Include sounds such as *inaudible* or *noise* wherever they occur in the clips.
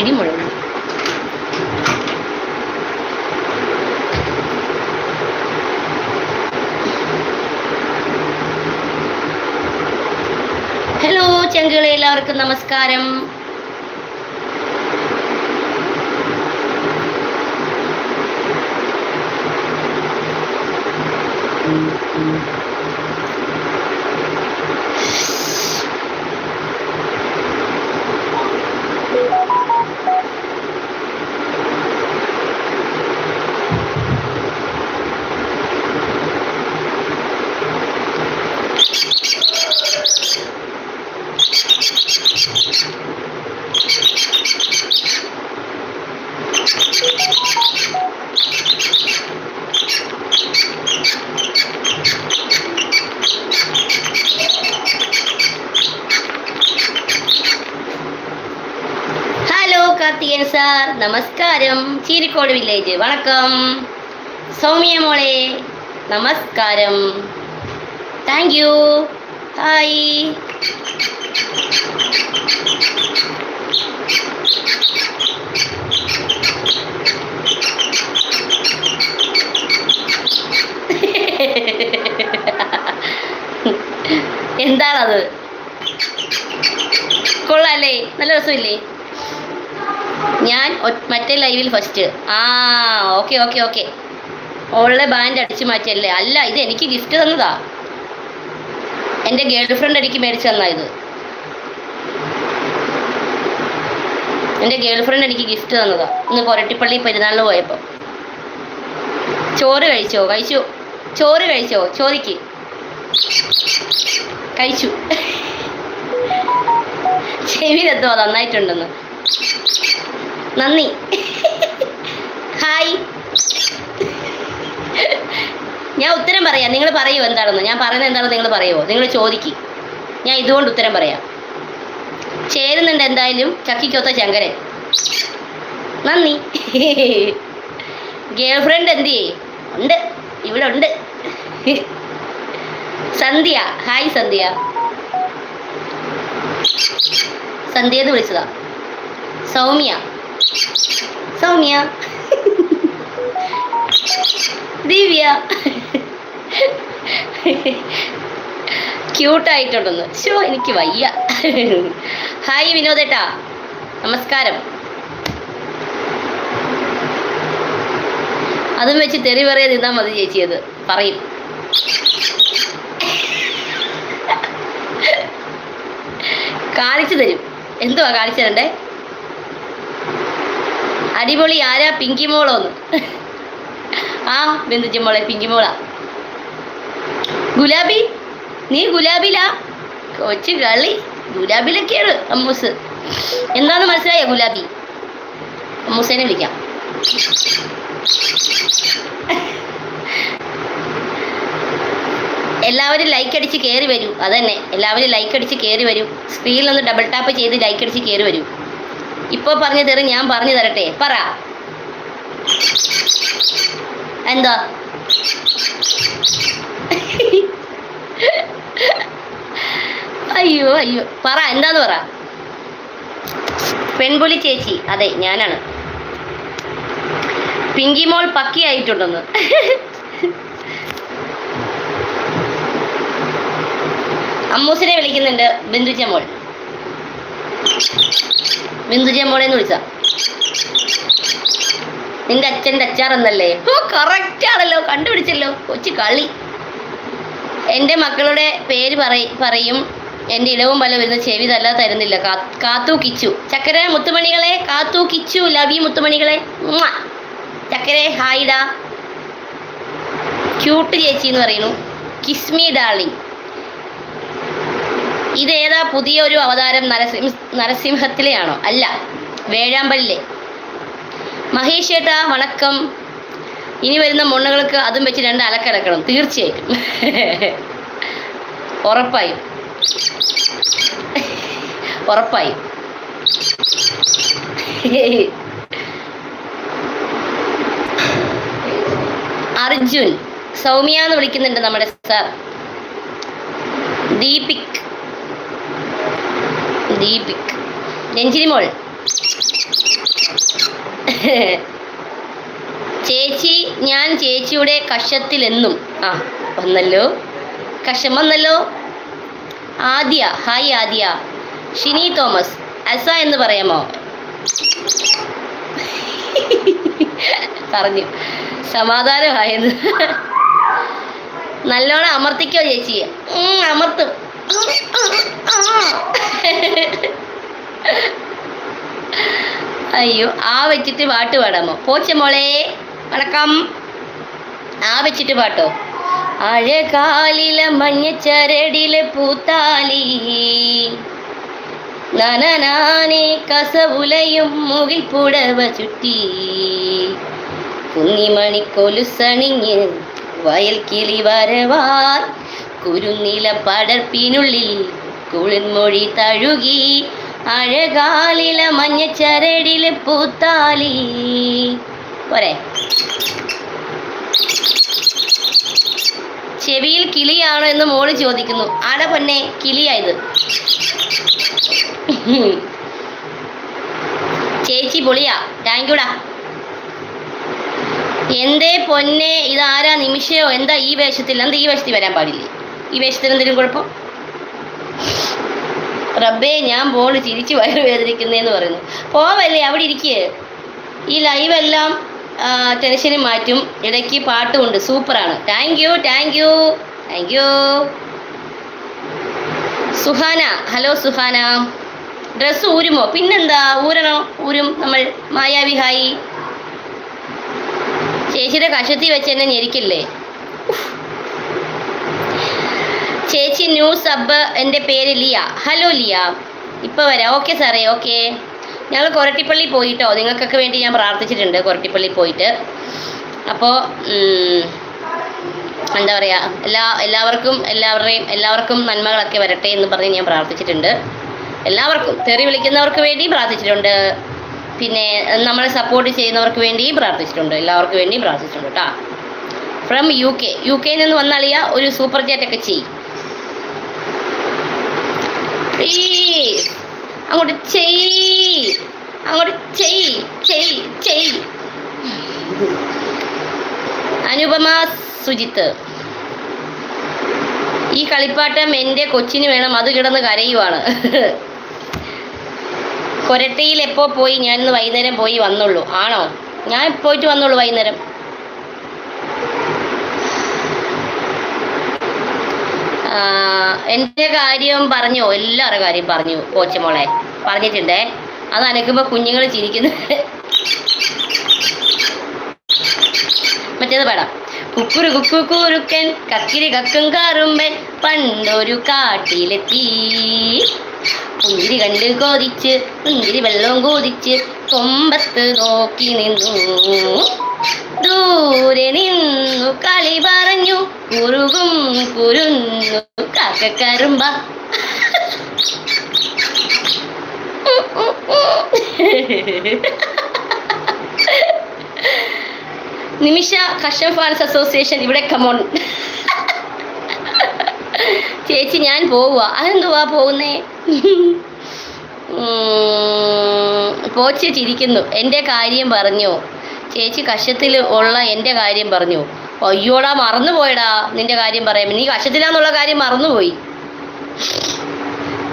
ഇടിമുഴങ്ങി hello ചങ്കുകളെ എല്ലാവർക്കും നമസ്കാരം hello Karthikan sir നമസ്കാരം. ചീരിക്കോട് വില്ലേജ് വണക്കം. സൗമ്യ മോളെ നമസ്കാരം. താങ്ക് യു ഹായ് എന്താണത്? കൊള്ളാല്ലേ? നല്ല രസമില്ലേ? ഞാൻ മറ്റേ ലൈവിൽ ഫസ്റ്റ് ആ ഓക്കെ ഓക്കെ ഓക്കെ ഓളെ ബാൻഡ് അടിച്ചു മാറ്റിയല്ലേ? അല്ല ഇത് എനിക്ക് ഗിഫ്റ്റ് തന്നതാ. എന്റെ ഗേൾ ഫ്രണ്ട് എനിക്ക് മേടിച്ചു തന്നാ ഇത്. എന്റെ ഗേൾ ഫ്രണ്ട് എനിക്ക് ഗിഫ്റ്റ് തന്നതാ. ഇന്ന് കൊരട്ടിപ്പള്ളി പെരുന്നാളിന് പോയപ്പോൾ ചോറ് കഴിച്ചോ? കഴിച്ചു. ചോറ് കഴിച്ചോ? ചോദിക്ക് കഴിച്ചു. *laughs* ചെവിയിലെത്തോ നന്നായിട്ടുണ്ടെന്ന്. നന്ദി. ഹായ്. ഞാൻ ഉത്തരം പറയാം. നിങ്ങൾ പറയൂ എന്താണെന്ന്. ഞാൻ പറയുന്നത് എന്താണെന്ന് നിങ്ങൾ പറയുമോ നിങ്ങൾ ചോദിക്കും. ഞാൻ ഇതുകൊണ്ട് ഉത്തരം പറയാം. ചേരുന്നുണ്ട് എന്തായാലും ചക്കിക്കൊത്ത ശങ്കരൻ. നന്ദി. ഗേൾ ഫ്രണ്ട് എന്ത് ഉണ്ട്. ഇവിടെ ഉണ്ട്. സന്ധ്യ. ഹായ് സന്ധ്യ. സന്ധ്യ എന്ന് വിളിച്ചതാ. സൗമ്യ. സൗമ്യ. ദിവ്യ. ക്യൂട്ടായിട്ടുണ്ടെന്ന്. ഷോ എനിക്ക് വയ്യ. ഹായ് വിനോദേട്ടാ. നമസ്കാരം. അതും വെച്ച് തെറി പറയാ നിന്നാ മതി ചേച്ചിയത് പറയും. കാണിച്ചു തരും. എന്തുവാ കാണിച്ചു തരണ്ടേ? അടിപൊളി ആരാ? പിങ്കി മോളോന്ന് ആ ബിന്ദുജ മോളെ പിങ്കി മോളാ. ഗുലാബി നീ ഗുലാബിലാ? കൊച്ചു കളി ഗുലാബിലൊക്കെയാണ് അമ്മൂസ്. എന്താന്ന് മനസ്സിലായോ ഗുലാബി? അമ്മൂസേനെ വിളിക്കാം. എല്ലാവരും ലൈക്ക് അടിച്ച് കയറി വരൂ. അതന്നെ എല്ലാവരും ലൈക്ക് അടിച്ച് കയറി വരൂ. സ്ക്രീനിൽ ഒന്ന് ഡബിൾ ടാപ്പ് ചെയ്ത് ലൈക്ക് അടിച്ച് കയറി വരൂ. ഇപ്പോൾ പറഞ്ഞു തരും ഞാൻ പറഞ്ഞു തരട്ടെ. പറ. എന്താ? അയ്യോ അയ്യോ. പറ എന്താന്ന് പറ? പെൺപുലി ചേച്ചി. അതെ ഞാനാണ്. പിങ്കിമോൾ പക്കി ആയിട്ടുണ്ടെന്ന്. അമ്മൂസിനെ വിളിക്കുന്നുണ്ട് ബിന്ദുജ മോൾ. ബിന്ദുജ മോളെ എന്ന് വിളിച്ച നിന്റെ അച്ഛന്റെ അച്ചാർ എന്നല്ലേ ഓ കറക്റ്റ് ആണല്ലോ. കണ്ടുപിടിച്ചല്ലോ. കൊച്ചു കളി എന്റെ മക്കളുടെ പേര് പറയ എന്റെ ഇടവും പല വരുന്ന ചെവി തല്ല തരുന്നില്ല. കാത്തു കിച്ചു. ചക്കര മുത്തുമണികളെ കാത്തു കിച്ചു. ലവി മുത്തുമണികളെ. ഉമ്മാ. ചക്കരെ ഹായിടാ ക്യൂട്ട് ചേച്ചി എന്ന് പറയുന്നു. കിസ്മി ഡാർലിംഗ് ഇതേതാ പുതിയ ഒരു അവതാരം നരസിംഹ നരസിംഹത്തിലെയാണോ? അല്ല വേഴാമ്പലിലെ. മഹേഷ് ഏട്ടാ വണക്കം. ഇനി വരുന്ന മൊണ്ണുകൾക്ക് അതും വെച്ച് രണ്ട് അലക്കലക്കണം തീർച്ചയായിട്ടും. ഉറപ്പായും. ഉറപ്പായും. അർജുൻ സൗമ്യ എന്ന് വിളിക്കുന്നുണ്ട് നമ്മുടെ സാർ. ദീപിക്. ദീപിക്. നെഞ്ചിരിമോൾ മോൾ ചേച്ചി ഞാൻ ചേച്ചിയുടെ കഷത്തിലെന്നും. ആ വന്നല്ലോ. കഷം വന്നല്ലോ. ആദ്യ ഹായ് ആദ്യ. ഷിനി തോമസ് അസ എന്ന് പറയാമോ? പറഞ്ഞു. സമാധാനമായെന്ന് നല്ലോണം അമർത്തിക്കോ ചേച്ചി? അമർത്തും. അയ്യോ ആ വെച്ചിട്ട് പാട്ട് പാടാമോ? പോച്ച മോളെ വണക്കം. ആ വെച്ചിട്ട് പാട്ടോ? അഴകാലിലെ മഞ്ഞച്ചരടിലെ പൂത്താലി. നനനാനെ കസവുലയും മുകിൽ പുടവ ചുറ്റി. കുന്നിമണി കൊലുസണിഞ്ഞ് വയൽ കിളി വരവാൻ കുരുന്നില പടർപ്പിനുള്ളിൽ കുളിർമൊഴി തഴുകി അഴകാലില മഞ്ഞച്ചരടിലെ പൂത്താലി. പോരെ. ചെവിയിൽ കിളിയാണോ എന്ന് മോൾ ചോദിക്കുന്നു. ആടെ പൊന്നെ കിളിയായത് ചേച്ചി പൊളിയാ. താങ്ക്യൂടാ എന്തേ പൊന്നെ? ഇതാരാ നിമിഷയോ? എന്താ ഈ വേഷത്തിൽ? എന്താ ഈ വേഷത്തിൽ വരാൻ പാടില്ലേ? ഈ വേഷത്തിന് എന്തെങ്കിലും കുഴപ്പം? റബ്ബേ ഞാൻ പോണ് ചിരിച്ച് വയറ് വേദനിക്കുന്നേന്ന് പറയുന്നു. പോവല്ലേ അവിടെ ഇരിക്കേ. ഈ ലൈവ് എല്ലാം ടെൻഷന് മാറ്റും. ഇടയ്ക്ക് പാട്ടുമുണ്ട്. സൂപ്പറാണ്. Thank you thank you thank you Suhana hello Suhana. Dress ഊരുമോ? പിന്നെന്താ? ഊരണോ ഊരും നമ്മൾ. മായാവിഹായി ചേച്ചിയുടെ കഷത്തി വെച്ച് എന്നെ ഞെരിക്കില്ലേ? ചേച്ചി ന്യൂ സബ് എന്റെ പേര് ലിയ. ഹലോ ലിയ. ഇപ്പോൾ വരാം. ഓക്കെ സാറേ ഓക്കെ. ഞങ്ങൾ കൊരട്ടിപ്പള്ളി പോയിട്ടോ? നിങ്ങൾക്കൊക്കെ വേണ്ടി ഞാൻ പ്രാർത്ഥിച്ചിട്ടുണ്ട് കൊരട്ടിപ്പള്ളി പോയിട്ട്. അപ്പോൾ എന്താ പറയുക എല്ലാ എല്ലാവർക്കും എല്ലാവരുടെയും എല്ലാവർക്കും നന്മകളൊക്കെ വരട്ടെ എന്ന് പറഞ്ഞ് ഞാൻ പ്രാർത്ഥിച്ചിട്ടുണ്ട്. എല്ലാവർക്കും തെറി വിളിക്കുന്നവർക്ക് വേണ്ടി പ്രാർത്ഥിച്ചിട്ടുണ്ട്. പിന്നെ നമ്മളെ സപ്പോർട്ട് ചെയ്യുന്നവർക്ക് വേണ്ടിയും പ്രാർത്ഥിച്ചിട്ടുണ്ട്. എല്ലാവർക്കും വേണ്ടിയും പ്രാർത്ഥിച്ചിട്ടുണ്ട് കേട്ടോ ഫ്രം യു കെ യു കെയിൽ നിന്ന് വന്നാളിയ ഒരു സൂപ്പർ ചാറ്റ് ഒക്കെ ചെയ്യും. അങ്ങോട്ട് ചെയ് അങ്ങോട്ട് ചെയ് ചെയ് ചെയ് അനുപമ സുജിത്ത്. ഈ കളിപ്പാട്ടം എന്റെ കൊച്ചിന് വേണം. അത് കിടന്ന് കരയുവാണ്. *laughs* കൊരട്ടയിൽ എപ്പോൾ പോയി? ഞാൻ വൈകുന്നേരം പോയി വന്നുള്ളൂ. ആണോ? ഞാൻ പോയിട്ട് വന്നുള്ളൂ വൈകുന്നേരം. എന്റെ കാര്യം പറഞ്ഞു എല്ലാവരുടെ കാര്യം പറഞ്ഞു കോച്ചമോളെ. പറഞ്ഞിട്ടുണ്ടേ. അത് അനക്കുമ്പോൾ കുഞ്ഞുങ്ങൾ ചിരിക്കുന്നു മറ്റേത് പാടാം. കുക്കുരു കുക്കു കുറുക്കൻ കക്കിരി കക്കും കാറുമ്പൻ പണ്ടൊരു കാട്ടിലെത്തി. പുഞ്ചിരി കണ്ട് കോതിച്ച് പുഞ്ചിരി വെള്ളവും കോതിച്ച് കൊമ്പത്ത് നോക്കി നിന്നു. ദൂരെ നിന്നു കളി പറഞ്ഞു. കുറുകും കുരുന്നു. കാക്കക്കരുമ്പ നിമിഷ കഷൻ ഫാൻസ് അസോസിയേഷൻ ഇവിടെ കമോൺ ചേച്ചി ഞാൻ പോവുക അതെന്തുവാ പോകുന്നേ? ഉം, പോച്ച് ചിരിക്കുന്നു എന്റെ കാര്യം പറഞ്ഞു. ചേച്ചി കഷത്തിൽ ഉള്ള എന്റെ കാര്യം പറഞ്ഞു. അയ്യോടാ മറന്നുപോയടാ നിന്റെ കാര്യം പറയാൻ നീ കഷത്തിലാന്നുള്ള കാര്യം മറന്നുപോയി.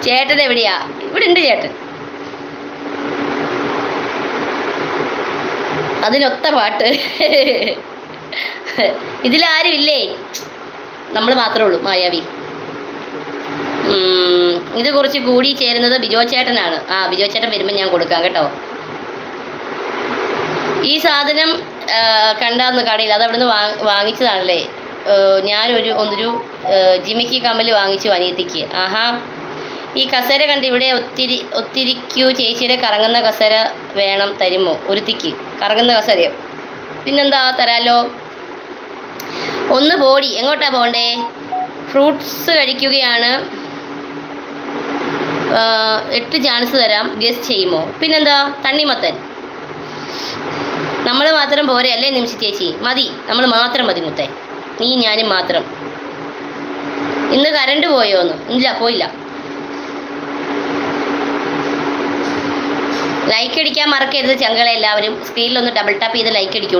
ചേട്ടൻ എവിടെയാ? ഇവിടെ ഉണ്ട് ചേട്ടൻ. അതിനൊത്ത പാട്ട്. ഇതിലാരും ഇല്ലേ നമ്മൾ മാത്രമേ ഉള്ളൂ മായാവി. ഇത് കുറച്ച് കൂടി ചേരുന്നത് ബിജോ ചേട്ടനാണ്. ആ ബിജോ ചേട്ടൻ വരുമ്പോൾ ഞാൻ കൊടുക്കാം കേട്ടോ. ഈ സാധനം കണ്ടാന്ന് കടയിൽ അത് അവിടുന്ന് വാങ്ങിച്ചതാണല്ലേ? ഞാനൊരു ഒന്നൊരു ജിമിക്ക് കമ്മൽ വാങ്ങിച്ചു അനിയത്തിക്ക്. ആഹാ. ഈ കസേര കണ്ട് ഇവിടെ ഒത്തിരി ഒത്തിരിക്കൂ ചേച്ചിയുടെ കറങ്ങുന്ന കസേര വേണം തരുമോ ഒരുത്തിക്ക്? കറങ്ങുന്ന കസേരയോ പിന്നെന്താ തരാലോ? ഒന്ന് ബോഡി എങ്ങോട്ടാ പോണ്ടേ? ഫ്രൂട്ട്സ് കഴിക്കുകയാണ്. എട്ട് ചാൻസ് തരാം. ഗസ് ചെയ്യുമോ? പിന്നെന്താ? തണ്ണിമത്തൻ. നമ്മൾ മാത്രം പോരെ അല്ലേ നിമിഷ ചേച്ചി? മതി. നമ്മൾ മാത്രം മതി മുത്തേ. നീ ഞാനും മാത്രം. ഇന്ന് പോയോ പോയോന്ന് ഇല്ല പോയില്ല. ലൈക്ക് അടിക്കാൻ മറക്കരുത് ചങ്കളെ എല്ലാവരും. സ്ക്രീനിൽ ഒന്ന് ഡബിൾ ടാപ്പ് ചെയ്ത് ലൈക്ക് അടിക്കൂ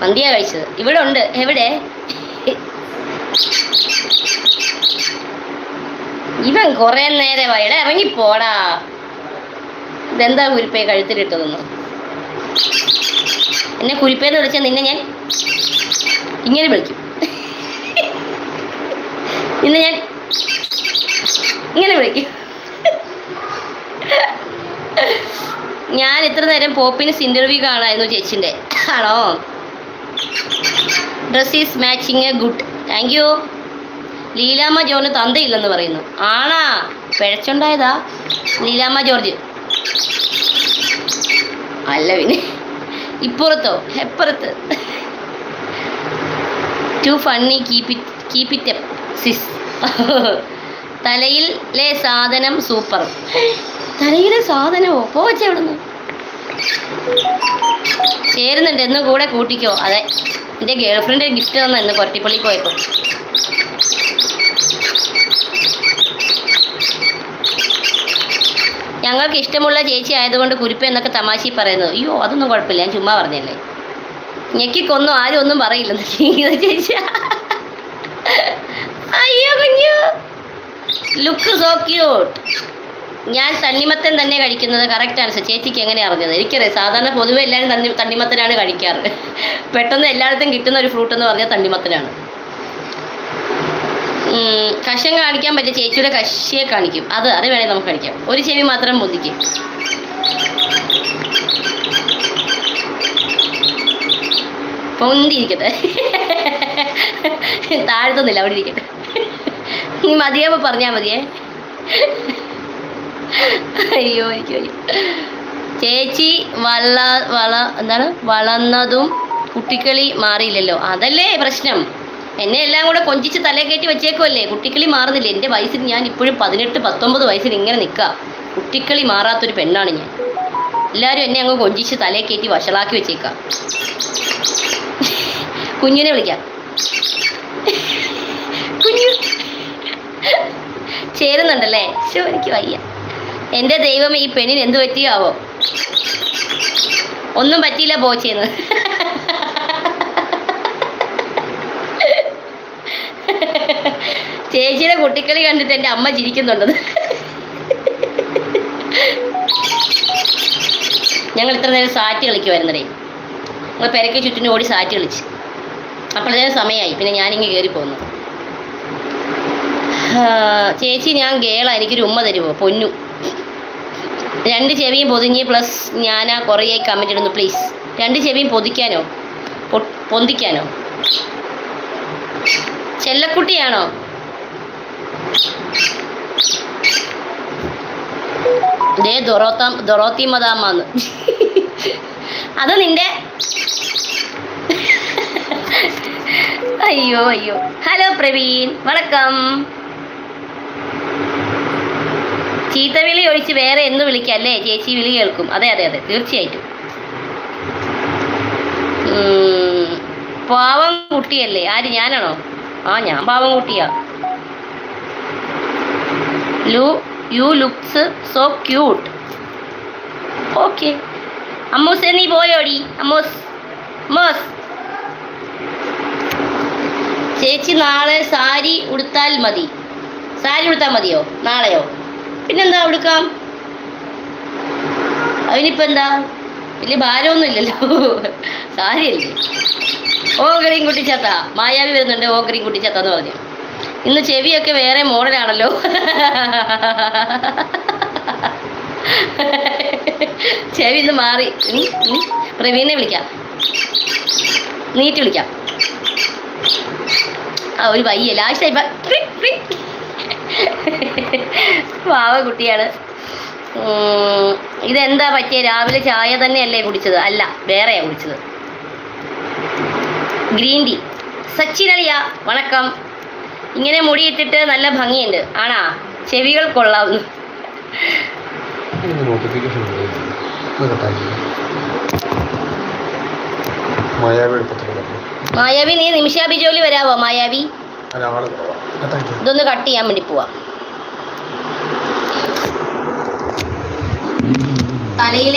മന്തിയാ കഴിച്ചത്. ഇവിടെ ഉണ്ട് എവിടെ? ഇവൻ കുറെ നേരമായി ഇറങ്ങി പോടാ ഇതെന്താ കുരിപ്പയെ കഴുത്തിലിട്ടതെന്ന്? എന്നെ കുരിപ്പേന്ന് വിളിച്ചാൽ നിന്നെ ഞാൻ ഇങ്ങനെ വിളിക്കും. ഇന്ന് ഞാൻ ഇങ്ങനെ വിളിക്കും. ഞാൻ ഇത്ര നേരം പോപ്പിൻസ് ഇന്റർവ്യൂ കാണായിരുന്നു ചേച്ചിന്റെ ആണോ? Dress is matching a good thank you Leelamma George തന്തയില്ലെന്ന് പറയുന്നു. ആണാ. പിഴച്ചുണ്ടായതാ. ലീലാമ്മ ജോർജ്. അല്ല പിന്നെ. ഇപ്പുറത്തോ? എപ്പുറത്ത്? Too funny keep it keep it sis തലയിലെ സാധനം സൂപ്പർ. തലയിലെ സാധനമോ? പോവച്ച എവിടുന്ന് ചേരുന്നുണ്ട്. എന്നും കൂടെ കൂട്ടിക്കോ. അതെ. എന്റെ ഗേൾ ഫ്രണ്ട് ഗിഫ്റ്റ് തന്ന ഇന്ന് കൊരട്ടിപ്പള്ളി പോയപ്പോൾ ഞങ്ങൾക്ക് ഇഷ്ടമുള്ള ചേച്ചി ആയതുകൊണ്ട് കുരിപ്പ് എന്നൊക്കെ തമാശ പറയുന്നത് അയ്യോ അതൊന്നും കുഴപ്പമില്ല. ഞാൻ ചുമ്മാ പറഞ്ഞല്ലേ ഞെക്കിക്കൊന്നും ആരും ഒന്നും പറയില്ല. ചേച്ചി? അയ്യോ കുഞ്ഞു. ലുക്ക് സോ ക്യൂട്ട് ഞാൻ തണ്ണിമത്തൻ തന്നെ കഴിക്കുന്നത് കറക്റ്റ് ആണ് ചേച്ചിക്ക് എങ്ങനെ അറിഞ്ഞത്? എനിക്കറിയാം. സാധാരണ പൊതുവെ എല്ലാവരും തണ്ണി തണ്ണിമത്തനാണ് കഴിക്കാറ്. പെട്ടെന്ന് എല്ലായിടത്തും കിട്ടുന്ന ഒരു ഫ്രൂട്ട് എന്ന് പറഞ്ഞാൽ തണ്ണിമത്തനാണ്. കഷം കാണിക്കാൻ പറ്റിയ ചേച്ചിയുടെ കശിയെ കാണിക്കും. അത് അത് വേണേൽ നമുക്ക് കഴിക്കാം. ഒരു ചെവി മാത്രം പൊന്തിക്കും പൊന്തിരിക്കട്ടെ താഴ്ത്തുന്നില്ല അവിടെ ഇരിക്കട്ടെ. നീ മതിയാവുമ്പോൾ പറഞ്ഞാൽ മതിയേ. അയ്യോ അയ്യോ. ചേച്ചി വള വള എന്താണ്? വളർന്നതും കുട്ടിക്കളി മാറിയില്ലല്ലോ. അതല്ലേ പ്രശ്നം. എന്നെ എല്ലാം കൂടെ കൊഞ്ചിച്ച് തലേ കയറ്റി വെച്ചേക്കുമല്ലേ കുട്ടിക്കളി മാറുന്നില്ല. എന്റെ വയസ്സിൽ ഞാൻ ഇപ്പോഴും പതിനെട്ട് പത്തൊമ്പത് വയസ്സിൽ ഇങ്ങനെ നിൽക്കുക കുട്ടിക്കളി മാറാത്തൊരു പെണ്ണാണ് ഞാൻ. എല്ലാവരും എന്നെ അങ്ങ് കൊഞ്ചിച്ച് തലേ കയറ്റി വഷളാക്കി വെച്ചേക്കാം. കുഞ്ഞിനെ വിളിക്കാം. കുഞ്ഞു. ചേരുന്നുണ്ടല്ലേ? ശോ എനിക്ക് വയ്യ. എന്റെ ദൈവം ഈ പെണ്ണിന് എന്ത് പറ്റിയാവോ? ഒന്നും പറ്റിയില്ല പോച്ചേന്ന് ചേച്ചിയുടെ കുട്ടിക്കളി കണ്ടിട്ട് എന്റെ അമ്മ ചിരിക്കുന്നുണ്ടത് ഞങ്ങൾ ഇത്ര നേരം സാറ്റ് കളിക്കുമായിരുന്നേ ഞങ്ങൾ പെരക്ക് ചുറ്റിന് ഓടി സാറ്റ് കളിച്ച്. അപ്പോഴത്തേനും സമയമായി. പിന്നെ ഞാനിങ്ങ് കയറി പോന്നു ചേച്ചി ഞാൻ ഗേളാ. എനിക്കൊരു ഉമ്മ തരുമോ പൊന്നു. രണ്ട് ചെവിയും പൊതിഞ്ഞ് പ്ലസ് ഞാനാ കുറേ കമന്റ് ഇടുന്നു പ്ലീസ് രണ്ട് ചെവിയും പൊതിക്കാനോ? പൊന്തിക്കാനോ? ചെല്ലക്കുട്ടിയാണോ? ദേ ദൊറോത്താം ദൊറോത്തി മതാമാന്ന് അത് നിന്റെ അയ്യോ അയ്യോ. ഹലോ പ്രവീൺ. വണക്കം. ചീത്തവിളി ഒഴിച്ച് വേറെ എന്ന് വിളിക്കല്ലേ? ചേച്ചി വിളി കേൾക്കും. അതെ അതെ അതെ. തീർച്ചയായിട്ടും. പാവം കുട്ടിയല്ലേ? ആര് ഞാനാണോ? ആ ഞാൻ പാവം കുട്ടിയാ. ലു you looks so cute. Okay. അമ്മൂസ് നീ പോയോടി. അമ്മൂസ് അമ്മൂസ്. ചേച്ചി നാളെ സാരി ഉടുത്താൽ മതി. സാരി ഉടുത്താൽ മതിയോ? നാളെയോ? പിന്നെന്താ കൊടുക്കാം അതിനിപ്പോ എന്താ? വലിയ ഭാരമൊന്നും ഇല്ലല്ലോ സാരിയല്ലേ? ഓ ഗ്രീൻ കുട്ടിച്ചത്ത മായാവി വരുന്നുണ്ട്. ഓ ഗ്രീൻ എന്ന് പറഞ്ഞു. ഇന്ന് ചെവിയൊക്കെ വേറെ മോഡലാണല്ലോ. ചെവി ഇന്ന് മാറി. പ്രവീണിനെ വിളിക്കാം. നീറ്റ് വിളിക്കാം. ആ ഒരു വയ്യ ലാസ്റ്റ് പാവ കുട്ടിയാണ്. ഇതെന്താ പറ്റിയ? രാവിലെ ചായ തന്നെയല്ലേ കുടിച്ചത്? അല്ല വേറെയാ കുടിച്ചത്. Green tea. സച്ചിനളിയ വണക്കം. ഇങ്ങനെ മുടിയിട്ടിട്ട് നല്ല ഭംഗിയുണ്ട്. ആണാ? ചെവികൾ കൊള്ളാവുന്നു മായാവി നീ നിമിഷാബി ജോലി വരാവോ? മായാവി? ഇതൊന്ന് കട്ട് ചെയ്യാൻ വേണ്ടി പോവാം. തലയിലെ